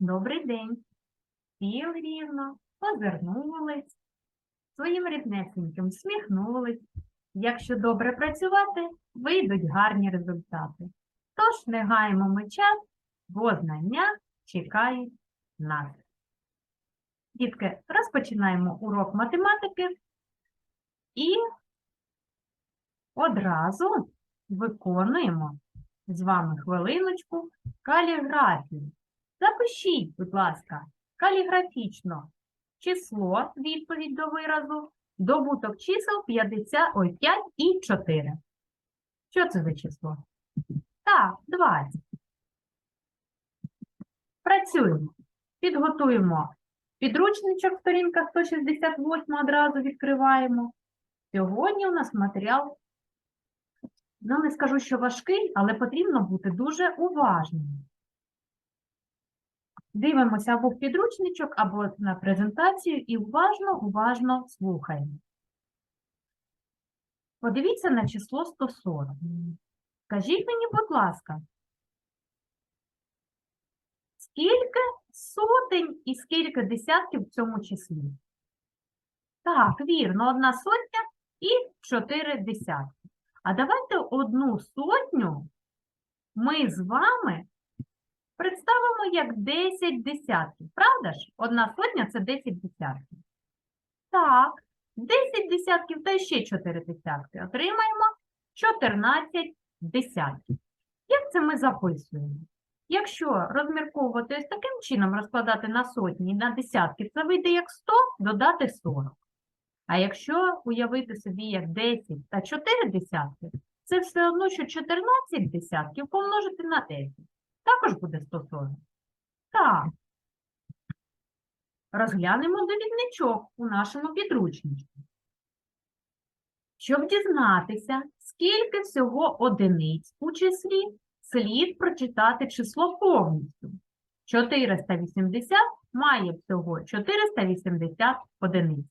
Добрий день. Сіли рівно, озирнулись, своїм ріднесеньким сміхнулись. Якщо добре працювати, вийдуть гарні результати. Тож не гаємо ми час, бо знання чекають нас. Дітки, розпочинаємо урок математики і одразу виконуємо з вами хвилиночку каліграфію. Запишіть, будь ласка, каліграфічно число, відповідь до виразу, добуток чисел 50, ой, 5 і 4. Що це за число? Так, 20. Працюємо. Підготуємо підручничок, сторінка 168 одразу відкриваємо. Сьогодні у нас матеріал, ну не скажу, що важкий, але потрібно бути дуже уважним. Дивимося або в підручничок, або на презентацію і уважно, уважно слухаємо. Подивіться на число 140. Скажіть мені, будь ласка, скільки сотень і скільки десятків в цьому числі? Так, вірно, одна сотня і чотири десятки. А давайте одну сотню ми з вами представимо як 10 десятків. Правда ж? Одна сотня це 10 десятків. Так, 10 десятків та ще 4 десятки. Отримаємо 14 десятків. Як це ми записуємо? Якщо розмірковувати ось таким чином, розкладати на сотні на десятки, це вийде як 100, додати 40. А якщо уявити собі як 10 та 4 десятки, це все одно, що 14 десятків помножити на 10 також буде 140. Так. Розглянемо довідничок у нашому підручнику. Щоб дізнатися, скільки всього одиниць у числі, слід прочитати число повністю. 480 має всього 480 одиниць.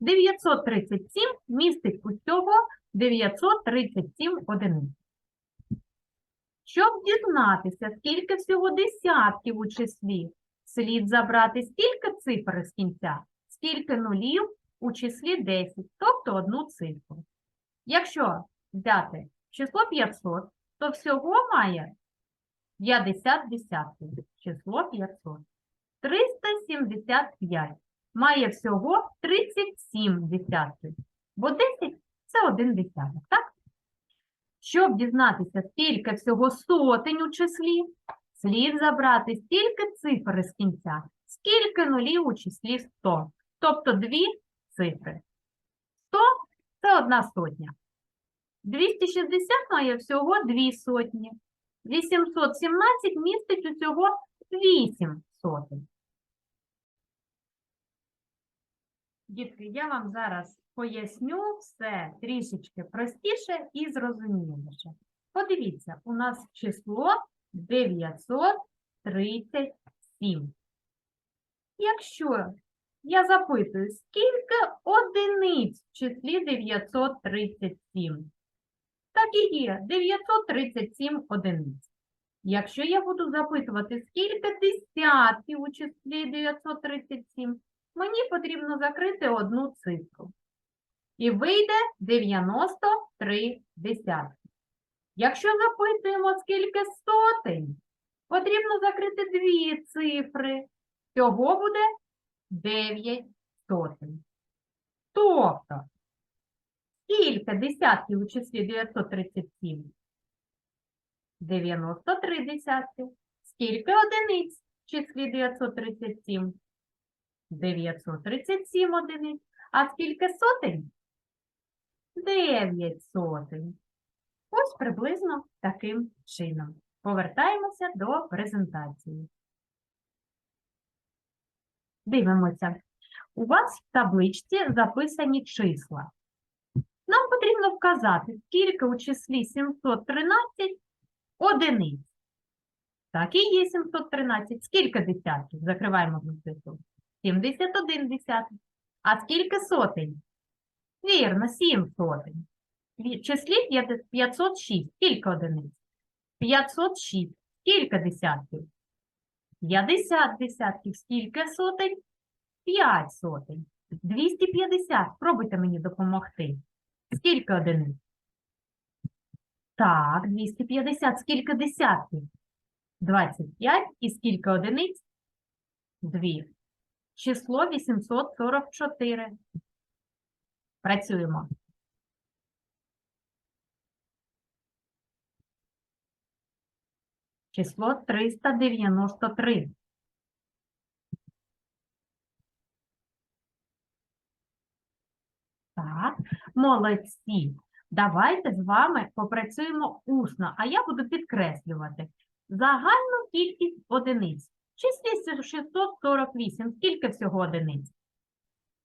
937 містить усього 937 одиниць. Щоб дізнатися, скільки всього десятків у числі, слід забрати стільки цифр з кінця, скільки нулів у числі 10, тобто одну цифру. Якщо взяти число 500, то всього має 50 десятків. Число 500. 375 має всього 37 десятків, бо 10 – це один десяток, так? Щоб дізнатися, скільки всього сотень у числі, слід забрати стільки цифр з кінця, скільки нулів у числі 100, тобто дві цифри. 100 – це одна сотня. 260 має всього дві сотні. 817 містить усього 8 сотень. Дітки, я вам зараз поясню все трішечки простіше і зрозуміліше. Подивіться, у нас число 937. Якщо я запитую, скільки одиниць в числі 937? Так і є 937 одиниць. Якщо я буду запитувати, скільки десятків у числі 937, мені потрібно закрити одну цифру. І вийде 93 десятки. Якщо запитуємо, скільки сотень, потрібно закрити дві цифри. Всього буде 9 сотень. Тобто, скільки десятків у числі 937? 93 десятки. Скільки одиниць в числі 937? 937 одиниць. А скільки сотень? 9 сотень. Ось приблизно таким чином. Повертаємося до презентації. Дивимося. У вас в табличці записані числа. Нам потрібно вказати, скільки у числі 713 одиниць. Так і є 713. Скільки десятків? Закриваємо цифру. 71 десяток. А скільки сотень? Вірно, 7 сотень. В числі 506. Скільки одиниць? 506. Скільки десятків? 50 десятків. Скільки сотень? 5 сотень. 250. Спробуйте мені допомогти. Скільки одиниць? Так, 250. Скільки десятків? 25. І скільки одиниць? 2. Число 844. Працюємо. Число 393. Так, молодці. Давайте з вами попрацюємо усно, а я буду підкреслювати загальну кількість одиниць. В числі 648. Скільки всього одиниць?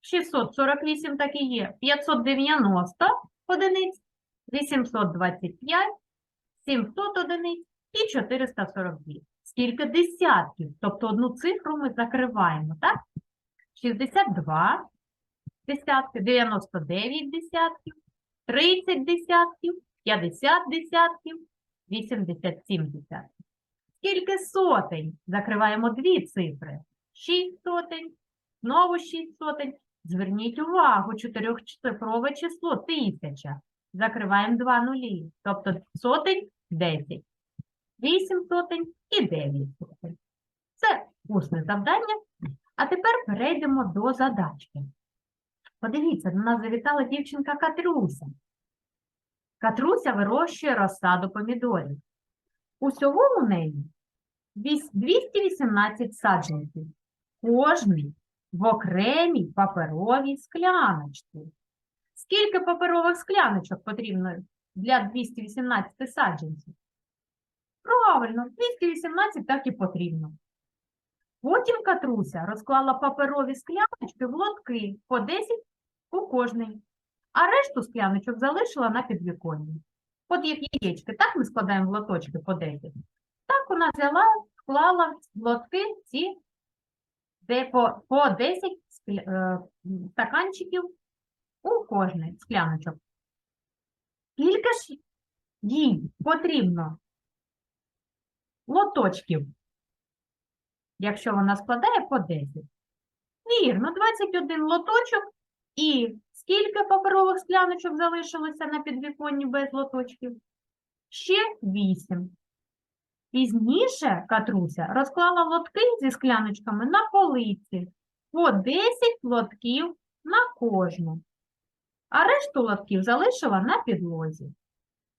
648 так і є. 590 одиниць, 825, 700 одиниць і 442. Скільки десятків? Тобто одну цифру ми закриваємо, так? 62 десятки, 99 десятків, 30 десятків, 50 десятків, 87 десятків. Скільки сотень? Закриваємо дві цифри. 6 сотень, знову 6 сотень. Зверніть увагу, чотирьохцифрове число тисяча. Закриваємо два нулі. Тобто сотень 10. 8 сотень і 9 сотень. Це усне завдання. А тепер перейдемо до задачки. Подивіться, до нас завітала дівчинка Катруся. Катруся вирощує розсаду помідорів. Усього у неї 218 саджанців. Кожний в окремій паперовій скляночці. Скільки паперових скляночок потрібно для 218 саджанців? Правильно, 218 так і потрібно. Потім Катруся розклала паперові скляночки в лотки по 10 у кожний, а решту скляночок залишила на підвіконні. От як яєчки, так ми складаємо в лоточки по 10. Так вона взяла, вклала в лотки ці де по, по 10 скля- е, стаканчиків у кожний скляночок. Скільки ж їй потрібно лоточків, якщо вона складає по 10? Вірно, 21 лоточок і скільки паперових скляночок залишилося на підвіконні без лоточків? Ще 8. Пізніше Катруся розклала лотки зі скляночками на полиці по 10 лотків на кожну, а решту лотків залишила на підлозі.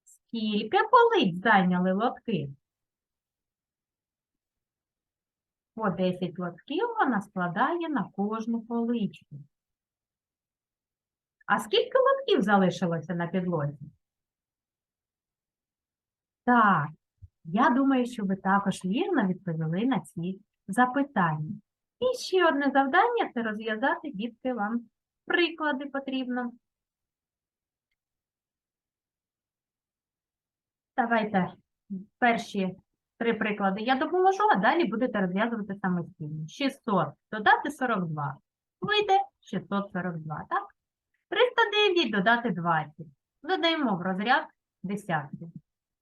Скільки полиць зайняли лотки? По 10 лотків вона складає на кожну поличку. А скільки лотків залишилося на підлозі? Так, я думаю, що ви також вірно відповіли на ці запитання. І ще одне завдання це розв'язати дітки вам приклади потрібно. Давайте перші три приклади я допоможу, а далі будете розв'язувати самостійно. 600 додати 42. Вийде 642, так? 309 додати 20. Додаємо в розряд десятки.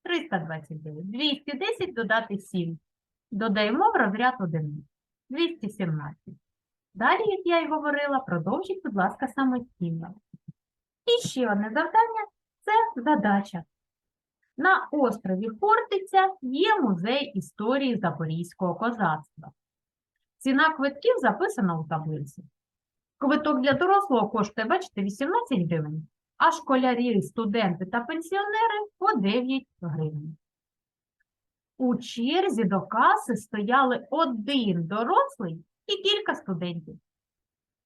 329. 210 додати 7. Додаємо в розряд 1. 217. Далі, як я й говорила, продовжіть, будь ласка, самостійно. І ще одне завдання – це задача. На острові Хортиця є музей історії Запорізького козацтва. Ціна квитків записана у таблиці. Квиток для дорослого коштує, бачите, 18 гривень, а школярі, студенти та пенсіонери по 9 гривень. У черзі до каси стояли один дорослий і кілька студентів.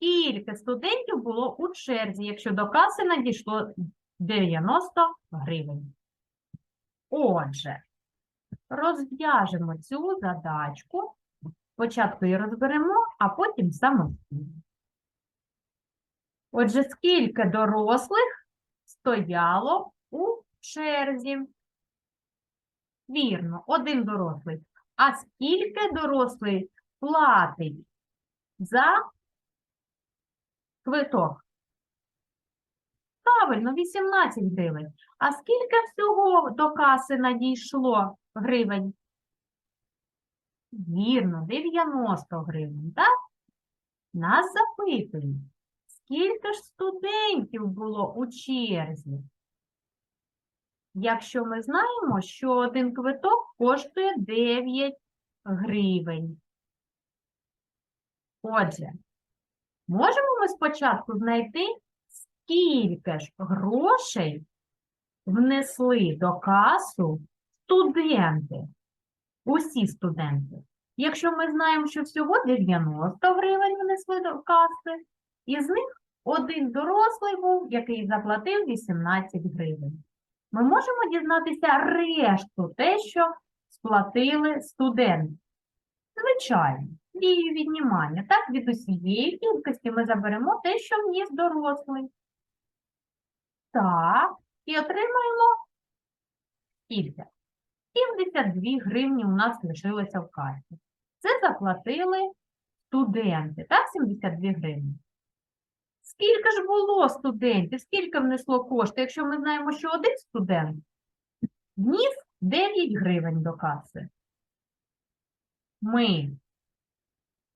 Кілька студентів було у черзі, якщо до каси надійшло 90 гривень. Отже, розв'яжемо цю задачку. Спочатку її розберемо, а потім самостійно. Отже, скільки дорослих стояло у черзі? Вірно, один дорослий. А скільки дорослий платить за квиток? Правильно, 18 гривень. А скільки всього до каси надійшло гривень? Вірно, 90 гривень, так? Нас запитують, скільки ж студентів було у черзі? Якщо ми знаємо, що один квиток коштує 9 гривень. Отже, можемо ми спочатку знайти, скільки ж грошей внесли до касу студенти, усі студенти. Якщо ми знаємо, що всього 90 гривень внесли до каси, із них один дорослий був, який заплатив 18 гривень. Ми можемо дізнатися решту, те, що сплатили студенти. Звичайно, дією віднімання. Так, від усієї кількості ми заберемо те, що вніс дорослий. Так, і отримаємо скільки? 72 гривні у нас лишилося в касі. Це заплатили студенти, так, 72 гривні. Скільки ж було студентів? Скільки внесло кошти, якщо ми знаємо, що один студент вніс 9 гривень до каси? Ми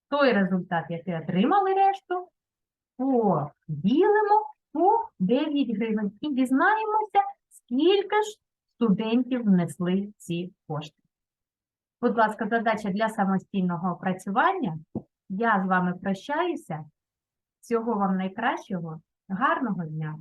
той результат, який отримали решту, поділимо по 9 гривень і дізнаємося, скільки ж студентів внесли ці кошти. Будь ласка, задача для самостійного опрацювання. Я з вами прощаюся. Всього вам найкращого, гарного дня!